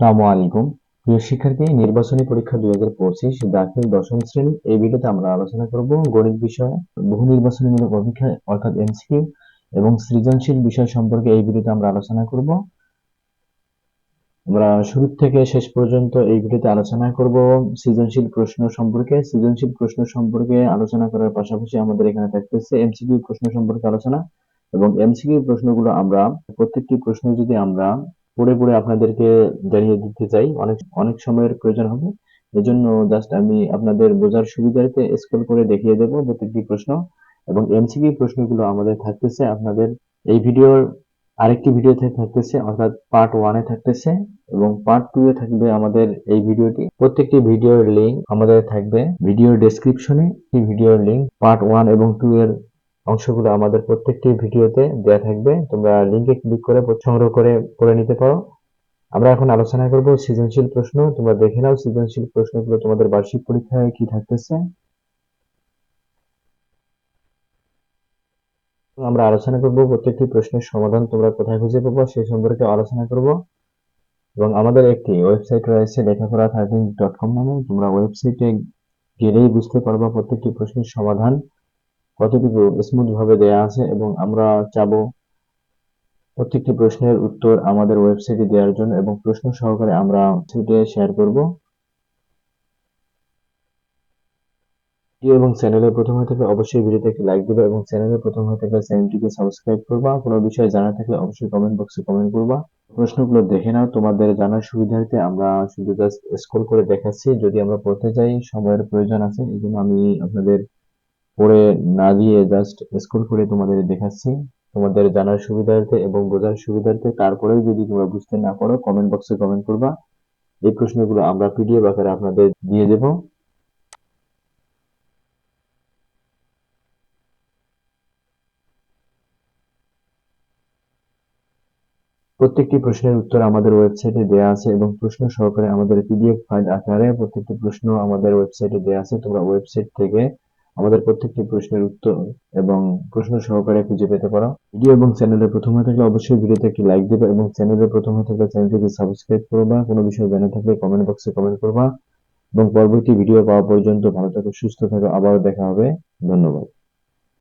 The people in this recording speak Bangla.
আসসালামু আলাইকুম। প্রিয় শিক্ষার্থী, নির্বাচনী পরীক্ষা দুই হাজার পঁচিশ দাখিল দশম শ্রেণি এই ভিডিওতে আমরা আলোচনা করব গণিত বিষয়ে, বহু অভিজ্ঞতা অর্থাৎ এমসিকিউ এবং সৃজনশীল বিষয় সম্পর্কে এই ভিডিওতে আমরা আলোচনা করব। আমরা শুরু থেকে শেষ পর্যন্ত এই ভিডিওতে আলোচনা করব সৃজনশীল প্রশ্ন সম্পর্কে। সৃজনশীল প্রশ্ন সম্পর্কে আলোচনা করার পাশাপাশি আমাদের এখানে থাকতেছে এমসিকিউ প্রশ্ন সম্পর্কে আলোচনা এবং এমসিকিউ প্রশ্নগুলো আমরা, প্রত্যেকটি প্রশ্ন যদি আমরা পড়ে পড়ে আপনাদেরকে জানিয়ে দিতে চাই। অনেক অনেক সময়ের প্রয়োজন হবে। এজন্য জাস্ট আমি আপনাদের বোঝার সুবিধার্থে স্ক্রল করে দেখিয়ে দেব প্রত্যেকটি প্রশ্ন এবং এমসিকিউ প্রশ্নগুলো আমাদের থাকতেছে আপনাদের। এই ভিডিওর আরেকটি ভিডিওতে থাকতেছে, অর্থাৎ পার্ট ওয়ানে থাকতেছে এবং পার্ট টু এ থাকবে আমাদের এই ভিডিওটি। প্রত্যেকটি ভিডিওর লিঙ্ক আমাদের থাকবে ভিডিও ডেসক্রিপশনে এই ভিডিওর লিঙ্ক পার্ট ওয়ান এবং টু এর অংশগুলো আমাদের প্রত্যেকটি ভিডিওতে দেওয়া থাকবে। তোমরা লিঙ্কে ক্লিক করে সংগ্রহ করে করে নিতে পারো। আমরা এখন আলোচনা করব সৃজনশীল প্রশ্ন। তোমরা দেখে নাও সৃজনশীল প্রশ্নগুলো তোমাদের বার্ষিক পরীক্ষায় কি থাকতেছে। আমরা আলোচনা করব প্রত্যেকটি প্রশ্নের সমাধান তোমরা কোথায় খুঁজে পাবো সেই সম্পর্কে আলোচনা করব। এবং আমাদের একটি ওয়েবসাইট রয়েছে, লেখাপড়া থার্টিন ডট কম নামে। তোমরা ওয়েবসাইটে গেলেই বুঝতে পারবা প্রত্যেকটি প্রশ্নের সমাধান। কতটুকু স্মুথ ভাবে দেয়া আছে এবং আমরা চাবো প্রত্যেকটি প্রশ্নের উত্তর আমাদের ওয়েবসাইটে দেওয়ার জন্য এবং প্রশ্ন সহকারে আমরা সেটে শেয়ার করব। এবং চ্যানেলে প্রথম হয়ে থাকলে অবশ্যই ভিডিওতে একটি লাইক দিবে এবং চ্যানেলে প্রথম হয়ে থাকলে চ্যানেলটিকে সাবস্ক্রাইব করবা। কোনো বিষয়ে জানা থাকলে অবশ্যই কমেন্ট বক্সে কমেন্ট করবা। প্রশ্নগুলো দেখে নাও। তোমাদের জানার সুবিধার্থে আমরা শুধু জাস্ট স্ক্রল করে দেখাচ্ছি। যদি আমরা পড়তে যাই, সময়ের প্রয়োজন আছে, এই জন্য আমি আপনাদের পড়ে না দিয়ে জাস্ট স্ক্রল করে তোমাদের দেখাচ্ছি। তোমাদের জানার সুবিধার্থে এবং বোঝার সুবিধার্থে, তারপরেও যদি তোমরা বুঝতে না পারো কমেন্ট বক্সে কমেন্ট করবা। এই প্রশ্নগুলো আমরা পিডিএফ আকারে আপনাদের দিয়ে দেব। প্রত্যেকটি প্রশ্নের উত্তর আমাদের ওয়েবসাইটে দেওয়া আছে এবং প্রশ্ন সহকারে আমাদের পিডিএফ ফাইল আকারে প্রত্যেকটি প্রশ্ন আমাদের ওয়েবসাইটে দেওয়া আছে। তোমরা ওয়েবসাইট থেকে আমাদের প্রত্যেকটি প্রশ্নের উত্তর এবং প্রশ্ন সহকারে খুঁজে পেতে পারো। ভিডিও এবং চ্যানেলে প্রথম হয়ে থাকলে অবশ্যই ভিডিওতে একটি লাইক দেবে এবং চ্যানেলে প্রথম হয়ে থাকলে চ্যানেলটিকে সাবস্ক্রাইব করবা। কোনো বিষয় জানা থাকলে কমেন্ট বক্সে কমেন্ট করবা। এবং পরবর্তী ভিডিও পাওয়া পর্যন্ত ভালো থাকো, সুস্থ থাকো। আবারও দেখা হবে। ধন্যবাদ।